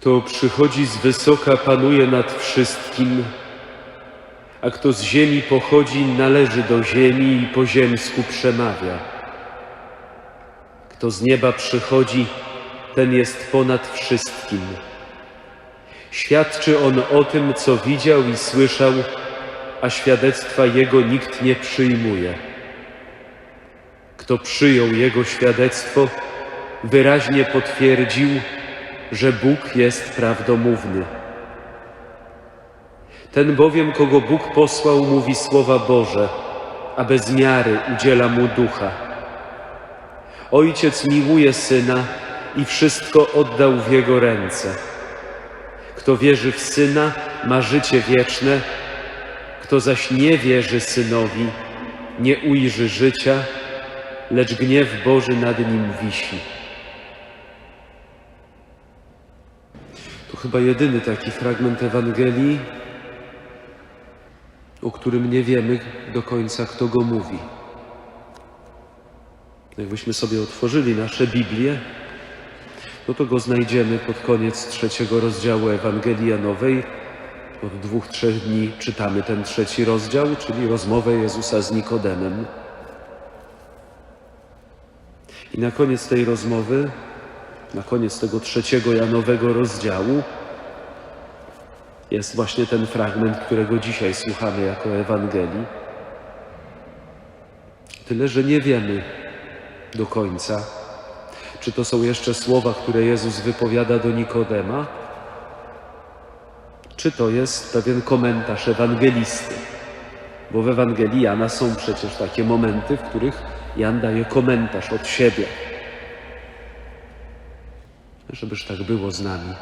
Kto przychodzi z wysoka, panuje nad wszystkim, a kto z ziemi pochodzi, należy do ziemi i po ziemsku przemawia. Kto z nieba przychodzi, ten jest ponad wszystkim. Świadczy on o tym, co widział i słyszał, a świadectwa jego nikt nie przyjmuje. Kto przyjął jego świadectwo, wyraźnie potwierdził, że Bóg jest prawdomówny. Ten bowiem, kogo Bóg posłał, mówi słowa Boże, a bez miary udziela mu ducha. Ojciec miłuje syna i wszystko oddał w jego ręce. Kto wierzy w syna, ma życie wieczne, kto zaś nie wierzy synowi, nie ujrzy życia, lecz gniew Boży nad nim wisi. Chyba jedyny taki fragment Ewangelii, o którym nie wiemy do końca, kto go mówi. Jakbyśmy sobie otworzyli nasze Biblię, no to go znajdziemy pod koniec trzeciego rozdziału Ewangelii Janowej. Od dwóch, trzech dni czytamy ten trzeci rozdział, czyli rozmowę Jezusa z Nikodemem. I na koniec tej rozmowy, na koniec tego trzeciego Janowego rozdziału, jest właśnie ten fragment, którego dzisiaj słuchamy jako Ewangelii. Tyle, że nie wiemy do końca, czy to są jeszcze słowa, które Jezus wypowiada do Nikodema, czy to jest pewien komentarz ewangelisty. Bo w Ewangelii Jana są przecież takie momenty, w których Jan daje komentarz od siebie. Żebyż tak było z nami.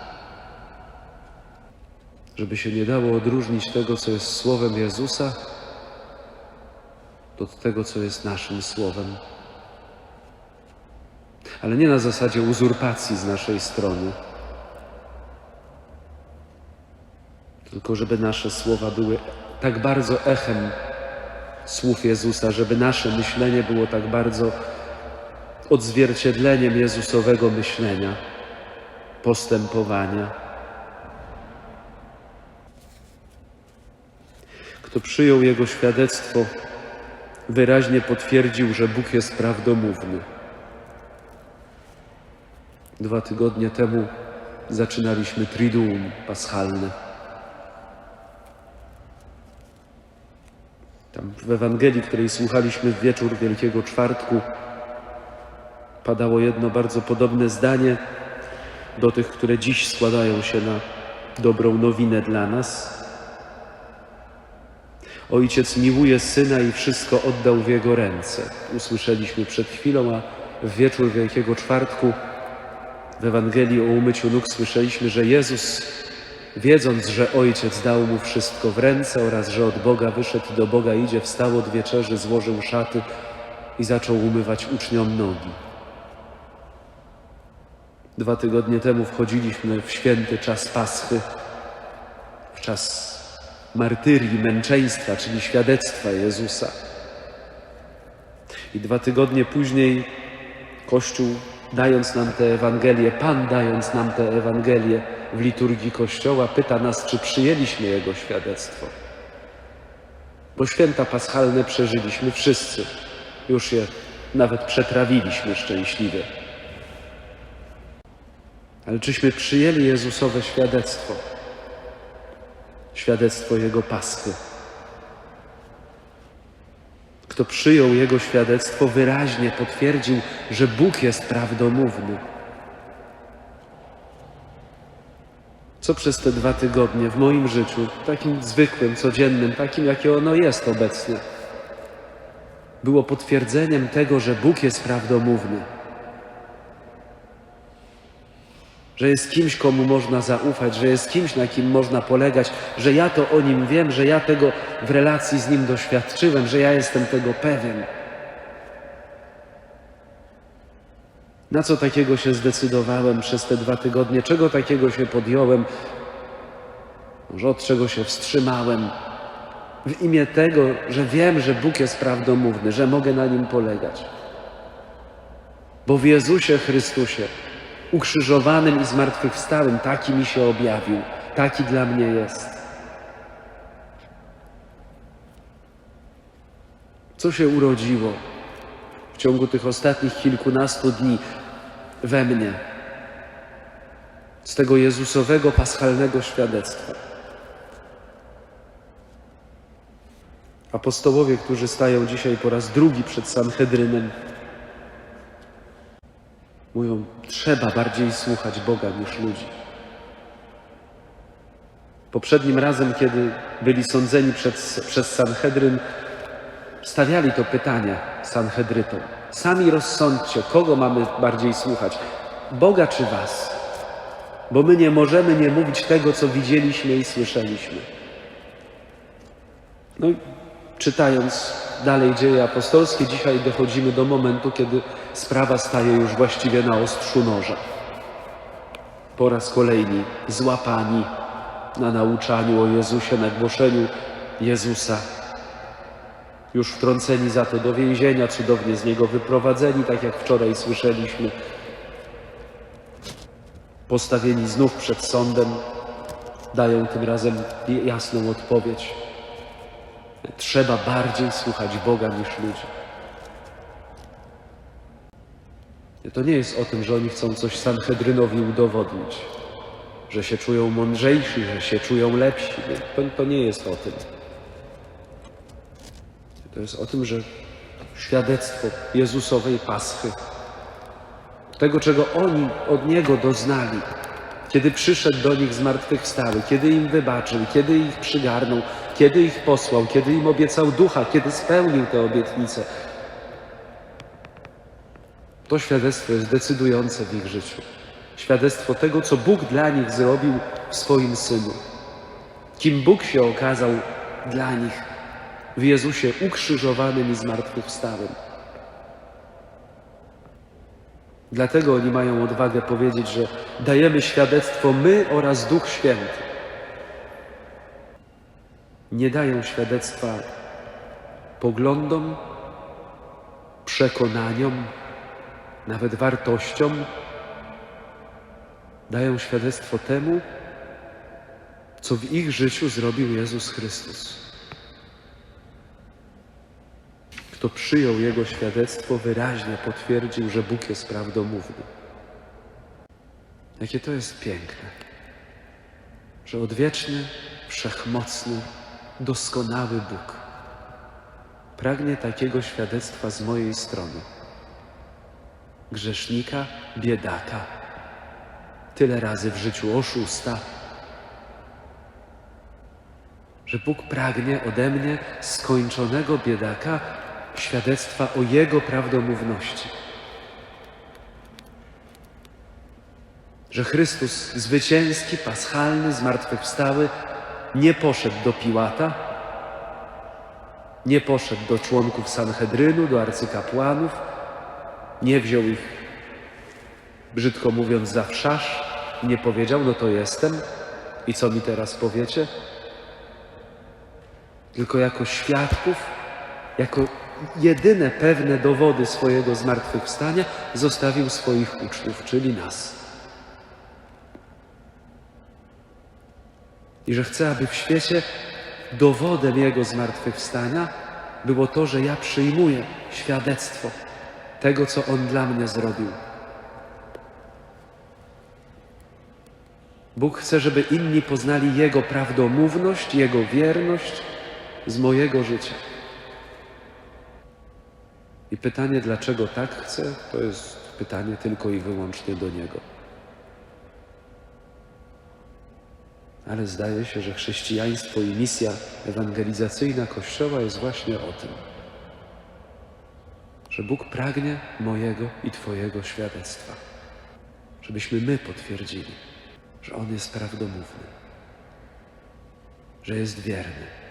Żeby się nie dało odróżnić tego, co jest słowem Jezusa, od tego, co jest naszym słowem. Ale nie na zasadzie uzurpacji z naszej strony, tylko żeby nasze słowa były tak bardzo echem słów Jezusa, żeby nasze myślenie było tak bardzo odzwierciedleniem Jezusowego myślenia, postępowania. Kto przyjął Jego świadectwo, wyraźnie potwierdził, że Bóg jest prawdomówny. Dwa tygodnie temu zaczynaliśmy Triduum Paschalne. Tam w Ewangelii, której słuchaliśmy w wieczór Wielkiego Czwartku, padało jedno bardzo podobne zdanie do tych, które dziś składają się na dobrą nowinę dla nas. Ojciec miłuje syna i wszystko oddał w jego ręce. Usłyszeliśmy przed chwilą, a w wieczór Wielkiego Czwartku w Ewangelii o umyciu nóg słyszeliśmy, że Jezus, wiedząc, że Ojciec dał mu wszystko w ręce oraz że od Boga wyszedł i do Boga idzie, wstał od wieczerzy, złożył szaty i zaczął umywać uczniom nogi. Dwa tygodnie temu wchodziliśmy w święty czas Paschy, w czas martyrii, męczeństwa, czyli świadectwa Jezusa. I dwa tygodnie później Kościół, dając nam tę Ewangelię, Pan dając nam tę Ewangelię w liturgii Kościoła, pyta nas, czy przyjęliśmy Jego świadectwo. Bo święta paschalne przeżyliśmy wszyscy. Już je nawet przetrawiliśmy szczęśliwie. Ale czyśmy przyjęli Jezusowe świadectwo? Świadectwo Jego Paschy. Kto przyjął Jego świadectwo, wyraźnie potwierdził, że Bóg jest prawdomówny. Co przez te dwa tygodnie w moim życiu, takim zwykłym, codziennym, takim jakie ono jest obecnie, było potwierdzeniem tego, że Bóg jest prawdomówny. Że jest kimś, komu można zaufać, że jest kimś, na kim można polegać, że ja to o nim wiem, że ja tego w relacji z nim doświadczyłem, że ja jestem tego pewien. Na co takiego się zdecydowałem przez te dwa tygodnie? Czego takiego się podjąłem? Może od czego się wstrzymałem? W imię tego, że wiem, że Bóg jest prawdomówny, że mogę na nim polegać. Bo w Jezusie Chrystusie ukrzyżowanym i zmartwychwstałym. Taki mi się objawił, taki dla mnie jest. Co się urodziło w ciągu tych ostatnich kilkunastu dni we mnie z tego Jezusowego paschalnego świadectwa? Apostołowie, którzy stają dzisiaj po raz drugi przed Sanhedrynem, mówią: Trzeba bardziej słuchać Boga niż ludzi. Poprzednim razem, kiedy byli sądzeni przed, przez Sanhedryn, stawiali to pytanie Sanhedrytom. Sami rozsądźcie, kogo mamy bardziej słuchać, Boga czy Was? Bo my nie możemy nie mówić tego, co widzieliśmy i słyszeliśmy. No i czytając dalej dzieje apostolskie, dzisiaj dochodzimy do momentu, kiedy sprawa staje już właściwie na ostrzu noża. Po raz kolejny złapani na nauczaniu o Jezusie, na głoszeniu Jezusa. Już wtrąceni za to do więzienia, cudownie z niego wyprowadzeni, tak jak wczoraj słyszeliśmy. Postawieni znów przed sądem, dają tym razem jasną odpowiedź. Trzeba bardziej słuchać Boga niż ludzi. To nie jest o tym, że oni chcą coś Sanhedrynowi udowodnić, że się czują mądrzejsi, że się czują lepsi. To, to nie jest o tym. To jest o tym, że świadectwo Jezusowej Paschy, tego, czego oni od Niego doznali, kiedy przyszedł do nich zmartwychwstały, kiedy im wybaczył, kiedy ich przygarnął, kiedy ich posłał, kiedy im obiecał ducha, kiedy spełnił te obietnice. To świadectwo jest decydujące w ich życiu. Świadectwo tego, co Bóg dla nich zrobił w swoim Synu. Kim Bóg się okazał dla nich w Jezusie ukrzyżowanym i zmartwychwstałym. Dlatego oni mają odwagę powiedzieć, że dajemy świadectwo my oraz Duch Święty. Nie dają świadectwa poglądom, przekonaniom, nawet wartościom. Dają świadectwo temu, co w ich życiu zrobił Jezus Chrystus. Kto przyjął Jego świadectwo, wyraźnie potwierdził, że Bóg jest prawdomówny. Jakie to jest piękne, że odwieczny, wszechmocny, doskonały Bóg pragnie takiego świadectwa z mojej strony. Grzesznika, biedaka, tyle razy w życiu oszusta, że Bóg pragnie ode mnie, skończonego biedaka, świadectwa o Jego prawdomówności. Że Chrystus zwycięski, paschalny, zmartwychwstały nie poszedł do Piłata, nie poszedł do członków Sanhedrynu, do arcykapłanów, nie wziął ich, brzydko mówiąc, za wszasz, nie powiedział, no to jestem i co mi teraz powiecie? Tylko jako świadków, jako jedyne pewne dowody swojego zmartwychwstania zostawił swoich uczniów, czyli nas. I że chce, aby w świecie dowodem Jego zmartwychwstania było to, że ja przyjmuję świadectwo tego, co On dla mnie zrobił. Bóg chce, żeby inni poznali Jego prawdomówność, Jego wierność z mojego życia. I pytanie, dlaczego tak chce, to jest pytanie tylko i wyłącznie do Niego. Ale zdaje się, że chrześcijaństwo i misja ewangelizacyjna Kościoła jest właśnie o tym, że Bóg pragnie mojego i Twojego świadectwa, żebyśmy my potwierdzili, że On jest prawdomówny, że jest wierny